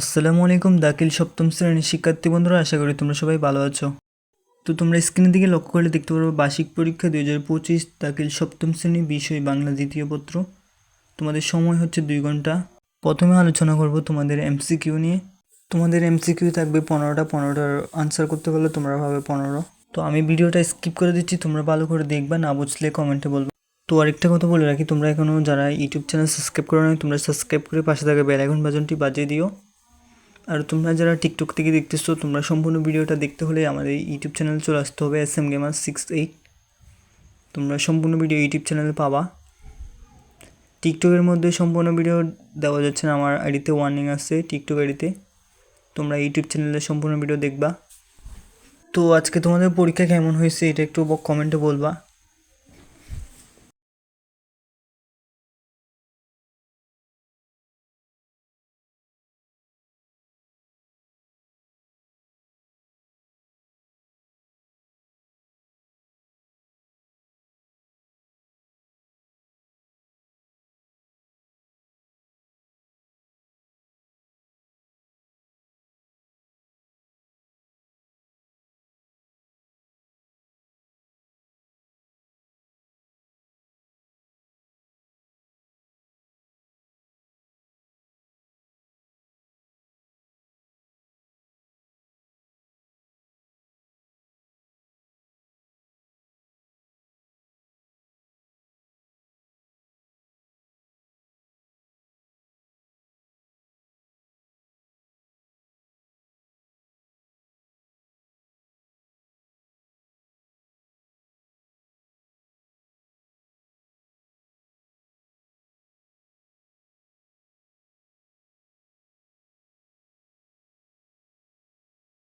আসসালামু আলাইকুম, দাখিল সপ্তম শ্রেণির শিক্ষার্থী বন্ধুরা, আশা করি তোমরা সবাই ভালো আছো। তো তোমরা স্ক্রিনের দিকে লক্ষ্য করলে দেখতে পারবে, বার্ষিক পরীক্ষা দুই হাজার পঁচিশ, দাখিল সপ্তম শ্রেণি, বিষয় বাংলা দ্বিতীয় পত্র। তোমাদের সময় হচ্ছে দুই ঘণ্টা। প্রথমে আলোচনা করব তোমাদের এমসিকিউ নিয়ে। তোমাদের এমসিকিউ থাকবে পনেরোটা পনেরোটার আনসার করতে পারলে তোমরা ভাবে পনেরো। তো আমি ভিডিওটা স্কিপ করে দিচ্ছি, তোমরা ভালো করে দেখবা, না বুঝলে কমেন্টে বলবে। তো আরেকটা কথা বলে রাখি, তোমরা এখনও যারা ইউটিউব চ্যানেল সাবস্ক্রাইব করো না তোমরা সাবস্ক্রাইব করে পাশে থাকা বেল আইকন বাজনটি বাজিয়ে দিও। আর তোমরা যারা টিকটক থেকে দেখতেছো, তোমরা সম্পূর্ণ ভিডিওটা দেখতে হলে আমাদের ইউটিউব চ্যানেল চলে আসতে হবে S M gamer six eight তোমরা সম্পূর্ণ ভিডিও ইউটিউব চ্যানেলে পাবা। টিকটকের মধ্যে সম্পূর্ণ ভিডিও দেওয়া যাচ্ছে না, আমার আইডিতে ওয়ার্নিং আছে টিকটক আইডিতে। তোমরা ইউটিউব চ্যানেলে সম্পূর্ণ ভিডিও দেখবা। তো আজকে তোমাদের পরীক্ষা কেমন হয়েছে, এটা একটু কমেন্টে বলবা।